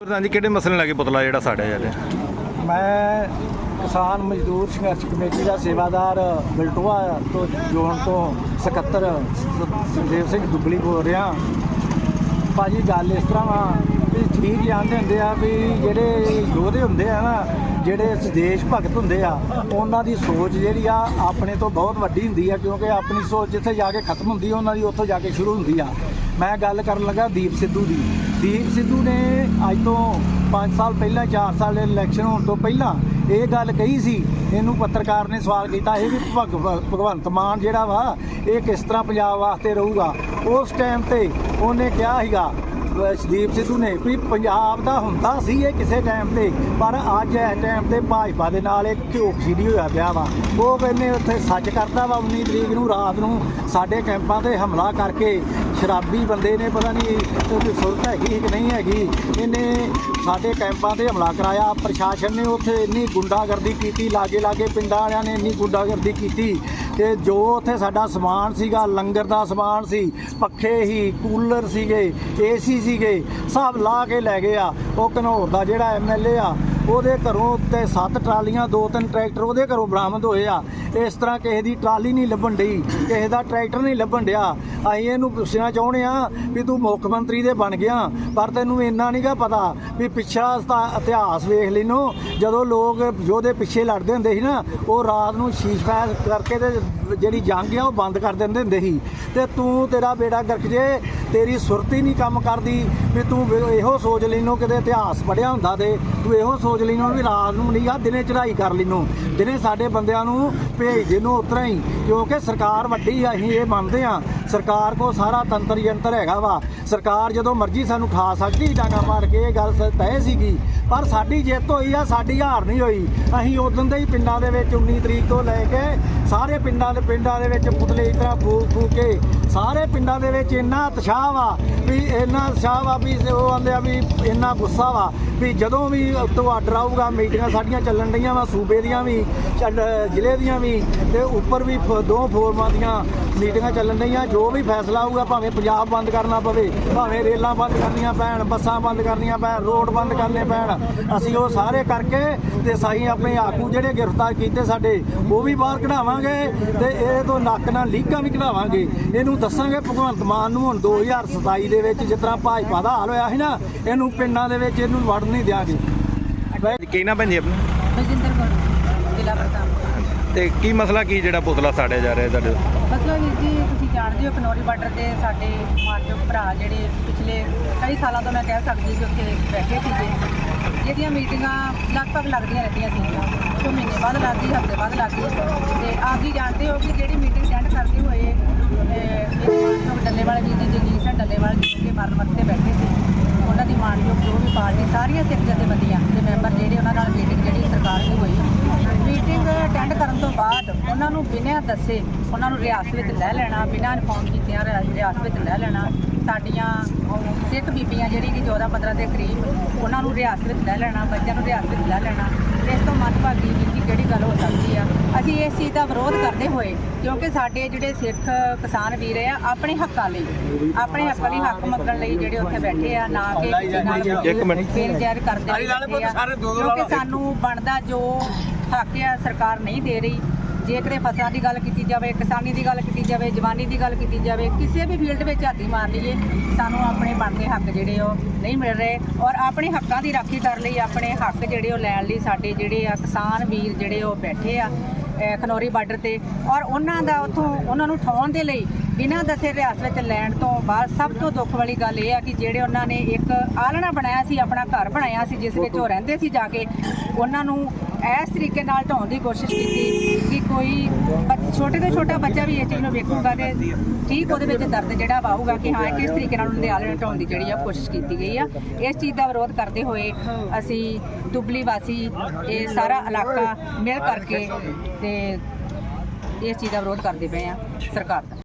ਪ੍ਰਧਾਨ ਜੀ ਕਿਹੜੇ ਮਸਲੇ ਲੱਗੇ ਪੁਤਲਾ ਜਿਹੜਾ ਸਾੜਿਆ ਜਾ ਰਿਹਾ ਮੈਂ ਕਿਸਾਨ ਮਜ਼ਦੂਰ ਸੰਘਰਸ਼ ਕਮੇਟੀ ਦਾ ਸੇਵਾਦਾਰ ਬਲਟੋਆ ਤੋਂ ਜੋਨ ਤੋਂ ਸਕੱਤਰ ਸ- ਸੁਖਦੇਵ ਸਿੰਘ ਦੁੱਗਲੀ ਬੋਲ ਰਿਹਾ। ਭਾਜੀ, ਗੱਲ ਇਸ ਤਰ੍ਹਾਂ ਵਾ ਵੀ ਠੀਕ ਜਾਣਦੇ ਹੁੰਦੇ ਆ ਵੀ ਜਿਹੜੇ ਯੋਧੇ ਹੁੰਦੇ ਆ ਨਾ ਜਿਹੜੇ ਦੇਸ਼ ਭਗਤ ਹੁੰਦੇ ਆ, ਉਹਨਾਂ ਦੀ ਸੋਚ ਜਿਹੜੀ ਆ ਆਪਣੇ ਤੋਂ ਬਹੁਤ ਵੱਡੀ ਹੁੰਦੀ ਆ, ਕਿਉਂਕਿ ਆਪਣੀ ਸੋਚ ਜਿੱਥੇ ਜਾ ਕੇ ਖਤਮ ਹੁੰਦੀ ਉਹਨਾਂ ਦੀ ਉੱਥੋਂ ਜਾ ਕੇ ਸ਼ੁਰੂ ਹੁੰਦੀ ਆ। ਮੈਂ ਗੱਲ ਕਰਨ ਲੱਗਾ ਦੀਪ ਸਿੱਧੂ ਦੀ। ਦੀਪ ਸਿੱਧੂ ਨੇ ਅੱਜ ਤੋਂ 5 ਸਾਲ ਪਹਿਲਾਂ 4 ਸਾਲ ਇਲੈਕਸ਼ਨ ਹੋਣ ਤੋਂ ਪਹਿਲਾਂ ਇਹ ਗੱਲ ਕਹੀ ਸੀ, ਇਹਨੂੰ ਪੱਤਰਕਾਰ ਨੇ ਸਵਾਲ ਕੀਤਾ, ਇਹ ਵੀ ਭਗ- ਭਗਵੰਤ ਮਾਨ ਜਿਹੜਾ ਵਾ, ਇਹ ਕਿਸ ਤਰ੍ਹਾਂ ਪੰਜਾਬ ਵਾਸਤੇ ਰਹੂਗਾ? ਉਸ ਟਾਈਮ ਤੇ ਉਹਨੇ ਕਿਹਾ ਸੀਗਾ ਸ਼ਦੀਪ ਸਿੱਧੂ ਨੇ ਵੀ ਪੰਜਾਬ ਦਾ ਹੁੰਦਾ ਸੀ ਇਹ ਕਿਸੇ ਟਾਈਮ ਤੇ, ਪਰ ਅੱਜ ਇਸ ਟਾਈਮ ਤੇ ਭਾਜਪਾ ਦੇ ਨਾਲ ਇੱਕ ਝੋਕਸੀਡੀ ਹੋਇਆ ਪਿਆ ਵਾ। ਉਹ ਕਹਿੰਦੇ ਉੱਥੇ ਸੱਚ ਕਰਦਾ ਵਾ 19 ਤਰੀਕ ਨੂੰ ਰਾਤ ਨੂੰ ਸਾਡੇ ਕੈਂਪਾਂ ਤੇ ਹਮਲਾ ਕਰਕੇ ਸ਼ਰਾਬੀ ਬੰਦੇ ਨੇ, ਪਤਾ ਨਹੀਂ ਉਹਦੀ ਸੁਰਤ ਹੈਗੀ ਕਿ ਨਹੀਂ ਹੈਗੀ। ਇਹਨੇ ਸਾਡੇ ਕੈਂਪਾਂ ਤੇ ਹਮਲਾ ਕਰਾਇਆ। ਪ੍ਰਸ਼ਾਸਨ ਨੇ ਉੱਥੇ ਇੰਨੀ ਗੁੰਡਾਗਰਦੀ ਕੀਤੀ ਲਾਗੇ ਲਾਗੇ ਪਿੰਡਾਂ ਵਾਲਿਆਂ ਨੇ ਇੰਨੀ ਗੁੰਡਾਗਰਦੀ ਕੀਤੀ ਤੇ ਜੋ ਉੱਥੇ ਸਾਡਾ ਸਮਾਨ ਸੀਗਾ, ਲੰਗਰ ਦਾ ਸਮਾਨ ਸੀ, ਪੱਖੇ ਹੀ, ਕੂਲਰ ਸੀਗੇ, ਏਸੀ ਸੀਗੇ, ਸਭ ਲਾ ਕੇ ਲੈ ਗਏ ਆ। ਉਹ ਘਨੌਰ ਦਾ ਜਿਹੜਾ ਐਮਐਲਏ ਆ ਉਹਦੇ ਘਰੋਂ ਉੱਤੇ ਸੱਤ ਟਰਾਲੀਆਂ, ਦੋ ਤਿੰਨ ਟਰੈਕਟਰ ਉਹਦੇ ਘਰੋਂ ਬਰਾਮਦ ਹੋਏ ਆ। ਇਸ ਤਰ੍ਹਾਂ ਕਿਸੇ ਦੀ ਟਰਾਲੀ ਨਹੀਂ ਲੱਭਣ ਡਈ, ਕਿਸੇ ਦਾ ਟਰੈਕਟਰ ਨਹੀਂ ਲੱਭਣ ਡਿਆ। ਅਸੀਂ ਇਹਨੂੰ ਪੁੱਛਣਾ ਚਾਹੁੰਦੇ ਆ ਵੀ ਤੂੰ ਮੁੱਖ ਮੰਤਰੀ ਦੇ ਬਣ ਗਿਆ, ਪਰ ਤੈਨੂੰ ਇੰਨਾ ਨਹੀਂਗਾ ਪਤਾ ਵੀ ਪਿਛਲਾ ਇਤਿਹਾਸ ਵੇਖ ਲੈਨੋ ਜਦੋਂ ਲੋਕ ਯੋਧੇ ਪਿੱਛੇ ਲੜਦੇ ਹੁੰਦੇ ਸੀ ਨਾ, ਉਹ ਰਾਤ ਨੂੰ ਸ਼ੀਸ਼ਫੈਸ ਕਰਕੇ ਤੇ ਜਿਹੜੀ ਜੰਗ ਆ ਉਹ ਬੰਦ ਕਰ ਦਿੰਦੇ ਹੁੰਦੇ ਸੀ। ਤੇ ਤੂੰ ਤੇਰਾ ਬੇੜਾ ਗਰਕ ਜੇ ਤੇਰੀ ਸੁਰਤ ਹੀ ਨਹੀਂ ਕੰਮ ਕਰਦੀ, ਵੀ ਤੂੰ ਇਹੋ ਸੋਚ ਲੈਨੋ, ਕਿਤੇ ਇਤਿਹਾਸ ਪੜਿਆ ਹੁੰਦਾ ਤੇ ਤੂੰ ਇਹੋ ਸੋਚ ਲੈਨੋ ਵੀ ਰਾਤ ਨੂੰ ਨਹੀਂ ਨਹੀਂਗਾ ਦਿਨੇ ਚੜਾਈ ਕਰ ਲੈਨੋ। ਦਿਨੇ ਸਾਡੇ ਬੰਦਿਆਂ ਨੂੰ ਭੇਜ ਦੇਨੋ ਉਤਰਾ ਹੀ, ਕਿਉਂਕਿ ਸਰਕਾਰ ਵੱਡੀ ਆ, ਅਸੀਂ ਇਹ ਮੰਨਦੇ ਆ ਸਰਕਾਰ ਕੋ ਸਾਰਾ ਤੰਤਰ ਯੰਤਰ ਹੈਗਾ ਵਾ। ਸਰਕਾਰ ਜਦੋਂ ਮਰਜ਼ੀ ਸਾਨੂੰ ਖਾ ਸਕਦੀ, ਡਾਂਗਾ ਮਾਰ ਕੇ ਇਹ ਗੱਲ ਸ- ਤੈਅ ਸੀਗੀ ਪਰ ਸਾਡੀ ਜਿੱਤ ਹੋਈ ਆ, ਸਾਡੀ ਹਾਰ ਨਹੀਂ ਹੋਈ। ਅਸੀਂ ਉਦੋਂ ਦੇ ਹੀ ਪਿੰਡਾਂ ਦੇ ਵਿੱਚ 19 ਤਰੀਕ ਤੋਂ ਲੈ ਕੇ ਸਾਰੇ ਪਿੰਡਾਂ ਦੇ ਪਿੰਡਾਂ ਦੇ ਵਿੱਚ ਪੁਤਲੇ ਇਸ ਤਰ੍ਹਾਂ ਫੂਕ ਫੂਕ ਕੇ ਸਾਰੇ ਪਿੰਡਾਂ ਦੇ ਵਿੱਚ ਇੰਨਾ ਉਤਸ਼ਾਹ ਵਾ ਵੀ ਇੰਨਾ ਉਤਸ਼ਾਹ ਵਾ ਵੀ ਉਹ ਆਂਦੇ ਆ ਵੀ ਇੰਨਾ ਗੁੱਸਾ ਵਾ ਵੀ ਜਦੋਂ ਵੀ ਉੱਤੋਂ ਆਰਡਰ ਆਊਗਾ, ਮੀਟਿੰਗਾਂ ਸਾਡੀਆਂ ਚੱਲਣ ਡਈਆਂ ਵਾ, ਸੂਬੇ ਦੀਆਂ ਵੀ, ਚੱਲ- ਜ਼ਿਲ੍ਹੇ ਦੀਆਂ ਵੀ ਤੇ ਉੱਪਰ ਵੀ ਫ- ਦੋ ਫੋਰਮਾਂ ਦੀਆਂ ਮੀਟਿੰਗਾਂ ਚੱਲਣ ਡਈਆਂ। ਜੋ ਵੀ ਫੈਸਲਾ ਆਊਗਾ, ਭਾਵੇਂ ਪੰਜਾਬ ਬੰਦ ਕਰਨਾ ਪਵੇ, ਭਾਵੇਂ ਰੇਲਾਂ ਬੰਦ ਕਰਨੀਆਂ ਪੈਣ, ਬੱਸਾਂ ਬੰਦ ਕਰਨੀਆਂ ਪੈਣ, ਰੋਡ ਬੰਦ ਕਰਨੇ ਪੈਣ ਅਸੀਂ ਉਹ ਸਾਰੇ ਕਰਕੇ ਤੇ ਸਾਈ ਆਪਣੇ ਆਗੂ ਜਿਹੜੇ ਗ੍ਰਿਫਤਾਰ ਕੀਤੇ ਸਾਡੇ ਉਹ ਵੀ ਬਾਹਰ ਕਢਾਵਾਂਗੇ ਤੇ ਇਹ ਤੋਂ ਨੱਕ ਨਾਲ ਲੀਕਾਂ ਵੀ ਕਢਾਵਾਂਗੇ। ਇਹਨੂੰ ਦੱਸਾਂਗੇ ਭਗਵੰਤ ਮਾਨ ਨੂੰ ਹੁਣ 2027 ਦੇ ਵਿੱਚ ਜਿਸ ਤਰ੍ਹਾਂ ਭਾਜਪਾ ਦਾ ਹਾਲ ਹੋਇਆ ਸੀ ਨਾ ਇਹਨੂੰ ਪਿੰਡਾਂ ਦੇ ਵਿੱਚ ਇਹਨੂੰ ਵੜ ਨਹੀਂ ਦਿਆਂਗੇ। ਕੀ ਨਾ ਭੈਣ ਜੀ ਆਪਣਾ? ਬਲਜਿੰਦਰ ਕੌਰ ਜ਼ਿਲ੍ਹਾ ਪ੍ਰਧਾਨ ਤੇ ਕੀ ਮਸਲਾ ਕੀ ਜਿਹੜਾ ਪੁਤਲਾ ਸਾੜਿਆ ਜਾ ਰਿਹਾ ਤੁਹਾਡੇ? ਮਤਲਬ ਵੀਰ ਜੀ ਤੁਸੀਂ ਜਾਣਦੇ ਹੋ ਕਨੌਰੀ ਬਾਰਡਰ ਦੇ ਸਾਡੇ ਮਾਨਯੋਗ ਭਰਾ ਜਿਹੜੇ ਪਿਛਲੇ ਕਈ ਸਾਲਾਂ ਤੋਂ ਮੈਂ ਕਹਿ ਸਕਦੀ ਕਿ ਉੱਥੇ ਬੈਠੇ ਸੀਗੇ ਜਿਹਦੀਆਂ ਮੀਟਿੰਗਾਂ ਲਗਭਗ ਲੱਗਦੀਆਂ ਰਹਿੰਦੀਆਂ ਸੀ ਉਹ ਮਹੀਨੇ ਬਾਅਦ ਲੱਗਦੀ ਹਫ਼ਤੇ ਬਾਅਦ ਲੱਗਦੀ। ਤੇ ਆਪ ਜੀ ਜਾਣਦੇ ਹੋ ਕਿ ਜਿਹੜੀ ਮੀਟਿੰਗ ਅਟੈਂਡ ਕਰਦੇ ਹੋਏ ਅਹ, ਮਾਨਯੋਗ ਡੱਲੇਵਾਲ ਜੀ ਦੀ ਜਗੀਰ ਸਿੰਘ ਡੱਲੇਵਾਲ ਜੀ ਦੇ ਮਰਨ ਵਕਤੇ ਬੈਠੇ ਸੀ ਉਹਨਾਂ ਦੀ ਮਾਨਯੋਗ ਜੋ ਵੀ ਪਾਰਟੀ ਸਾਰੀਆਂ ਸਿੱਖ ਜਥੇਬੰਦੀਆਂ ਦੇ ਮੈਂਬਰ ਜਿਹੜੇ ਉਹਨਾਂ ਨਾਲ ਮੀਟਿੰਗ ਜਿਹੜੀ ਸਰਕਾਰ ਦੀ ਹੋਈ ਮੀਟਿੰਗ ਅਟੈਂਡ ਕਰਨ ਤੋਂ ਬਾਅਦ ਉਹਨਾਂ ਨੂੰ ਬਿਨਾਂ ਦੱਸੇ ਉਹਨਾਂ ਨੂੰ ਰਿਆਸਤ ਵਿੱਚ ਲੈ ਲੈਣਾ, ਬਿਨਾਂ ਇਨਫੋਰਮ ਕੀਤਿਆਂ ਰਿਆ- ਰਿਆਸਤ ਵਿੱਚ ਲੈ ਲੈਣਾ, ਸਾਡੀਆਂ ਸਿੱਖ ਬੀਬੀਆਂ ਜਿਹੜੀ ਕਿ 14 15 ਦੇ ਕਰੀਬ ਉਹਨਾਂ ਨੂੰ ਰਿਆਸਤ ਵਿੱਚ ਲੈ ਲੈਣਾ, ਬੱਚਿਆਂ ਨੂੰ ਰਿਆਸਤ ਵਿੱਚ ਲੈ ਲੈਣਾ। ਇਸ ਤੋਂ ਵੀਰ ਜੀ ਕਿਹੜੀ ਗੱਲ ਹੋ ਸਕਦੀ ਆ ਅਸੀਂ ਇਸ ਚੀਜ਼ ਦਾ ਵਿਰੋਧ ਕਰਦੇ ਹੋਏ ਕਿਉਂਕਿ ਸਾਡੇ ਜਿਹੜੇ ਸਿੱਖ ਕਿਸਾਨ ਵੀਰ ਆ ਆਪਣੇ ਹੱਕਾਂ ਲਈ ਆਪਣੇ ਹੱਕਾਂ ਲਈ ਹੱਕ ਮੰਗਣ ਲਈ ਜਿਹੜੇ ਉੱਥੇ ਬੈਠੇ ਆ ਨਾ ਕਿ ਇੱਕ ਮਿੰਟ। ਫੇਰ ਜ਼ਹਿਰ ਕਰਦੇ ਆ। ਕਿਉਂਕਿ ਸਾਨੂੰ ਬਣਦਾ ਜੋ ਹੱਕ ਆ ਸਰਕਾਰ ਨਹੀਂ ਦੇ ਰਹੀ ਜੇਕਰ ਇਹ ਫਸਲਾਂ ਦੀ ਗੱਲ ਕੀਤੀ ਜਾਵੇ, ਕਿਸਾਨੀ ਦੀ ਗੱਲ ਕੀਤੀ ਜਾਵੇ, ਜਵਾਨੀ ਦੀ ਗੱਲ ਕੀਤੀ ਜਾਵੇ, ਕਿਸੇ ਵੀ ਫੀਲਡ ਵਿੱਚ ਝਾਤੀ ਮਾਰ ਲਈਏ, ਸਾਨੂੰ ਆਪਣੇ ਬਣਦੇ ਹੱਕ ਜਿਹੜੇ ਉਹ ਨਹੀਂ ਮਿਲ ਰਹੇ ਔਰ ਆਪਣੇ ਹੱਕਾਂ ਦੀ ਰਾਖੀ ਕਰਨ ਲਈ ਆਪਣੇ ਹੱਕ ਜਿਹੜੇ ਉਹ ਲੈਣ ਲਈ ਸਾਡੇ ਜਿਹੜੇ ਆ ਕਿਸਾਨ ਵੀਰ ਜਿਹੜੇ ਉਹ ਬੈਠੇ ਆ ਖਨੌਰੀ ਬਾਰਡਰ ਤੇ ਔਰ ਉਹਨਾਂ ਦਾ ਉਥੋਂ ਉਹਨਾਂ ਨੂੰ ਠਾਉਣ ਦੇ ਲਈ ਬਿਨਾਂ ਦੱਸੇ ਰਿਆਸਤ ਵਿੱਚ ਲੈਣ ਤੋਂ ਬਾਅਦ ਸਭ ਤੋਂ ਦੁੱਖ ਵਾਲੀ ਗੱਲ ਇਹ ਆ ਕਿ ਜਿਹੜੇ ਉਹਨਾਂ ਨੇ ਇੱਕ ਆਲਣਾ ਬਣਾਇਆ ਸੀ ਆਪਣਾ ਘਰ ਬਣਾਇਆ ਸੀ ਜਿਸ ਵਿੱਚ ਉਹ ਰਹਿੰਦੇ ਸੀ ਜਾ ਕੇ ਉਹਨਾਂ ਨੂੰ ਇਸ ਤਰੀਕੇ ਨਾਲ ਢਾਉਣ ਦੀ ਕੋਸ਼ਿਸ਼ ਕੀਤੀ ਕਿ ਕੋਈ ਛੋਟੇ ਤੋਂ ਛੋਟਾ ਬੱਚਾ ਵੀ ਇਸ ਚੀਜ਼ ਨੂੰ ਵੇਖੂਗਾ ਤੇ ਠੀਕ ਉਹਦੇ ਵਿੱਚ ਦਰਦ ਜਿਹੜਾ ਪਾਊਗਾ ਕਿ ਹਾਂ ਕਿਸ ਤਰੀਕੇ ਨਾਲ ਉਹਨਾਂ ਦੇ ਆਲਣੇ ਢਾਉਣ ਦੀ ਜਿਹੜੀ ਆ ਕੋਸ਼ਿਸ਼ ਕੀਤੀ ਗਈ ਆ। ਇਸ ਚੀਜ਼ ਦਾ ਵਿਰੋਧ ਕਰਦੇ ਹੋਏ ਅਸੀਂ ਦੁਬਲੀ ਵਾਸੀ ਇਹ ਸਾਰਾ ਇਲਾਕਾ ਮਿਲ ਕਰਕੇ ਤੇ ਇਸ ਚੀਜ਼ ਦਾ ਵਿਰੋਧ ਕਰਦੇ ਪਏ ਆ ਸਰਕਾਰ ਦਾ।